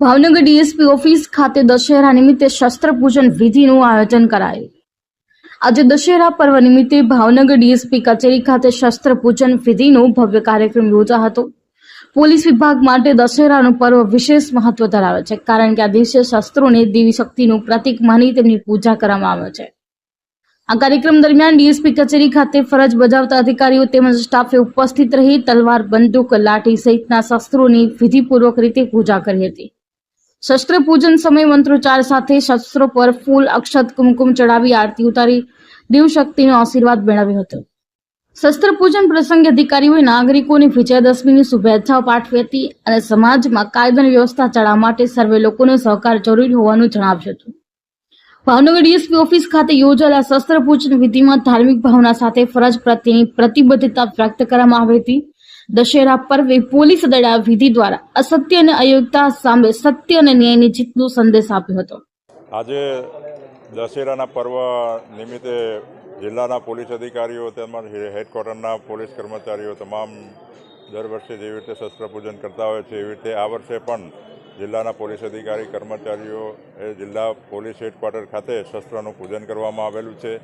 Bhavnagar DSP office ખાતે દશેરા નિમિત્તે શસ્ત્ર પૂજન વિધિનું આયોજન કરાયું. આજે દશેરા પર્વ નિમિત્તે ભાવનગર ડીએસપી કચેરી ખાતે શસ્ત્ર પૂજન વિધિનો ભવ્ય કાર્યક્રમ યોજા હતો. પોલીસ વિભાગ માટે દશેરાનું પર્વ વિશેષ મહત્વ ધરાવે છે, કારણ કે આ દિવસે શસ્ત્રોને દેવી શક્તિનું પ્રતીક માની તેમની પૂજા કરવામાં આવે છે. આ કાર્યક્રમ દરમિયાન ડીએસપી કચેરી ખાતે ફરજ બજાવતા અધિકારીઓ તેમજ સ્ટાફે ઉપસ્થિત રહી તલવાર, બંદૂક, લાઠી સહિતના શસ્ત્રોની વિધિપૂર્વક રીતે પૂજા કરી હતી. શસ્ત્ર પૂજન સમય મંત્રોચ્ચાર સાથે શસ્ત્રો પર ફૂલ અક્ષત કુમકુમ ચડાવી આરતી ઉતારી દેવશક્તિનો આશીર્વાદ મેળવ્યો હતો. શસ્ત્ર પૂજન પ્રસંગે અધિકારીઓએ નાગરિકોને વિજયાદશમીની શુભેચ્છાઓ પાઠવી હતી અને સમાજમાં કાયદો વ્યવસ્થા ચડાવવા માટે સર્વે લોકોનો સહકાર જરૂરી હોવાનું જણાવ્યું હતું. ભાવનગર ડીએસપી ઓફિસ ખાતે યોજાયેલા શસ્ત્ર પૂજન વિધિમાં ધાર્મિક ભાવના સાથે ફરજ પ્રત્યેની પ્રતિબદ્ધતા વ્યક્ત કરવામાં આવી હતી. દશેરા પર્વે પોલીસ દળા વિધિ દ્વારા અસત્ય અને અયોગ્યતા સામે સત્ય અને ન્યાયની જીતનો સંદેશ આપ્યો હતો. આજે દશેરાના પર્વ નિમિત્તે જિલ્લાના પોલીસ અધિકારીઓ તેમજ હેડક્વાર્ટરના પોલીસ કર્મચારીઓ તમામ દર વર્ષે જેવી રીતે શસ્ત્ર પૂજન કરતા હોય છે, એવી રીતે આ વર્ષે પણ જિલ્લાના પોલીસ અધિકારી કર્મચારીઓ એ જિલ્લા પોલીસ હેડક્વાર્ટર ખાતે શસ્ત્રનું પૂજન કરવામાં આવેલું છે.